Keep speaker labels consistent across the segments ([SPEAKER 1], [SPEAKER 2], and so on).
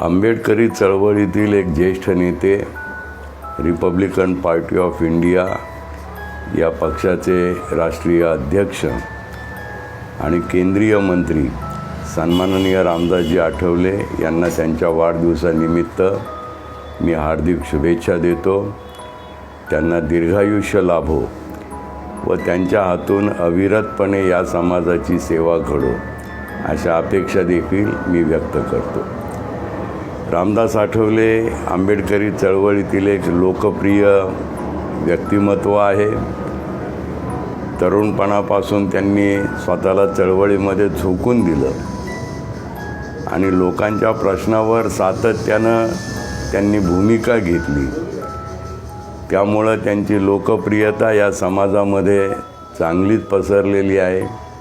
[SPEAKER 1] आंबेडकरी चळवळीतील एक ज्येष्ठ नेते रिपब्लिकन पार्टी ऑफ इंडिया या पक्षाचे राष्ट्रीय अध्यक्ष आणि केंद्रीय मंत्री सन्माननीय रामदासजी आठवले यांना त्यांच्या वाढदिवसानिमित्त मी हार्दिक शुभेच्छा देतो. त्यांना दीर्घायुष्य लाभो व त्यांच्या हातून अविरतपणे या समाजाची सेवा घडो अशा अपेक्षा देखील मी व्यक्त करतो. रामदास आठवले आंबेडकरी चळवळीतील एक लोकप्रिय व्यक्तिमत्व आहे. तरुणपणापासून त्यांनी स्वतःला चळवळीमध्ये झोकून दिलं आणि लोकांच्या प्रश्नावर सातत्यानं त्यांनी भूमिका घेतली. त्यामुळं त्यांची लोकप्रियता या समाजामध्ये चांगलीच पसरलेली आहे.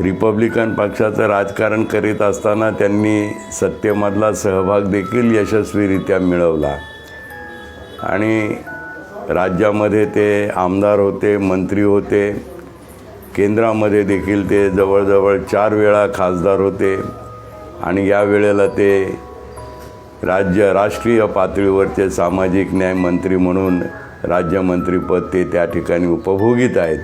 [SPEAKER 1] रिपब्लिकन पक्षाचं राजकारण करीत असताना त्यांनी सत्तेमधला सहभाग देखील यशस्वीरित्या मिळवला. आणि राज्यामध्ये ते आमदार होते मंत्री होते. केंद्रामध्ये देखील ते जवळजवळ चार वेळा खासदार होते. आणि या वेळेला ते राज्य राष्ट्रीय पातळीवरचे सामाजिक न्याय मंत्री म्हणून राज्यमंत्रीपद ते त्या ठिकाणी उपभोगीत आहेत.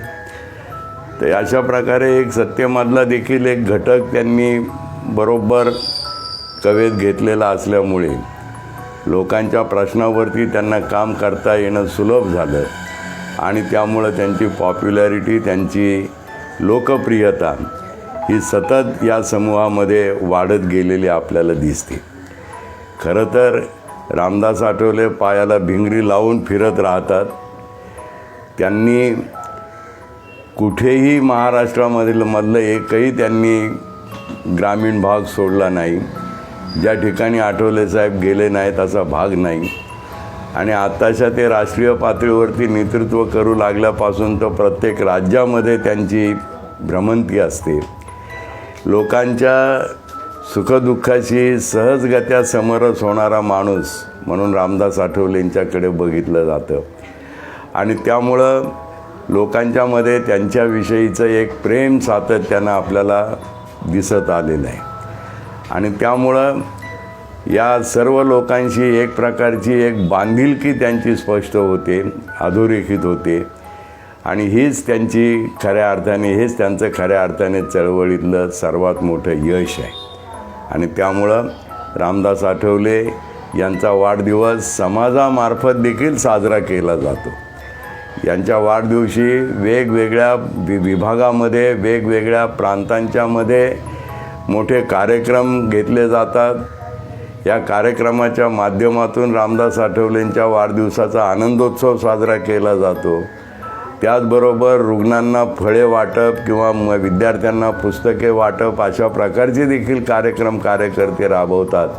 [SPEAKER 1] तर अशा प्रकारे एक सत्तेमधला देखील एक घटक त्यांनी बरोबर कवेत घेतलेला असल्यामुळे लोकांच्या प्रश्नावरती त्यांना काम करता येणं सुलभ झालं आणि त्यामुळं त्यांची पॉप्युलॅरिटी त्यांची लोकप्रियता ही सतत या समूहामध्ये वाढत गेलेली आपल्याला दिसते. खरं तर रामदास आठवले पायाला भिंगरी लावून फिरत राहतात. त्यांनी कुठेही महाराष्ट्रामधील मधलं एकही त्यांनी ग्रामीण भाग सोडला नाही. ज्या ठिकाणी आठवले साहेब गेले नाहीत असा भाग नाही. आणि आत्ताच्या ते राष्ट्रीय पातळीवरती नेतृत्व करू लागल्यापासून तर प्रत्येक राज्यामध्ये त्यांची भ्रमंती असते. लोकांच्या सुखदुःखाशी सहजगत्या समरस होणारा माणूस म्हणून रामदास आठवलेंच्याकडे बघितलं जातं. आणि त्यामुळं लोकांच्यामध्ये त्यांच्याविषयीचं एक प्रेम सातत्यानं आपल्याला दिसत आलेलं आहे. आणि त्यामुळं या सर्व लोकांशी एक प्रकारची एक बांधिलकी त्यांची स्पष्ट होते अधोरेखित होते. आणि हीच त्यांची खऱ्या अर्थाने हेच त्यांचं खऱ्या अर्थाने चळवळीतलं सर्वात मोठं यश आहे. आणि त्यामुळं रामदास आठवले यांचा वाढदिवस समाजामार्फत देखील साजरा केला जातो. यांच्या वाढदिवशी वेगवेगळ्या वि विभागामध्ये वेगवेगळ्या प्रांतांच्यामध्ये मोठे कार्यक्रम घेतले जातात. या कार्यक्रमाच्या माध्यमातून रामदास आठवलेंच्या वाढदिवसाचा आनंदोत्सव साजरा केला जातो. त्याचबरोबर रुग्णांना फळे वाटप किंवा म विद्यार्थ्यांना पुस्तके वाटप अशा प्रकारचे देखील कार्यक्रम कार्यकर्ते राबवतात.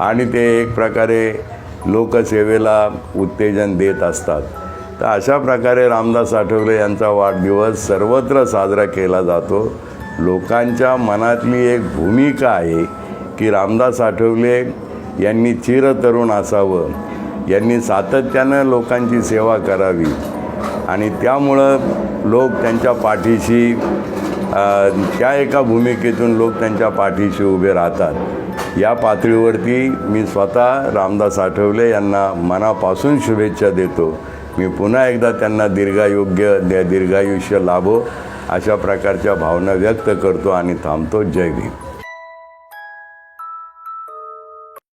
[SPEAKER 1] आणि ते एक प्रकारे लोकसेवेला उत्तेजन देत असतात. तर अशा प्रकारे रामदास आठवले यांचा वाढदिवस सर्वत्र साजरा केला जातो. लोकांच्या मनातली एक भूमिका आहे की रामदास आठवले यांनी चिरतरुण असावं. यांनी सातत्यानं लोकांची सेवा करावी. आणि त्यामुळं लोक त्यांच्या पाठीशी त्या एका भूमिकेतून लोक त्यांच्या पाठीशी उभे राहतात. या पातळीवरती मी स्वतः रामदास आठवले यांना मनापासून शुभेच्छा देतो. मी पुन्हा एकदा त्यांना दीर्घायोग्य दीर्घायुष्य लाभो अशा प्रकारच्या भावना व्यक्त करतो आणि थांबतो. जय भीम.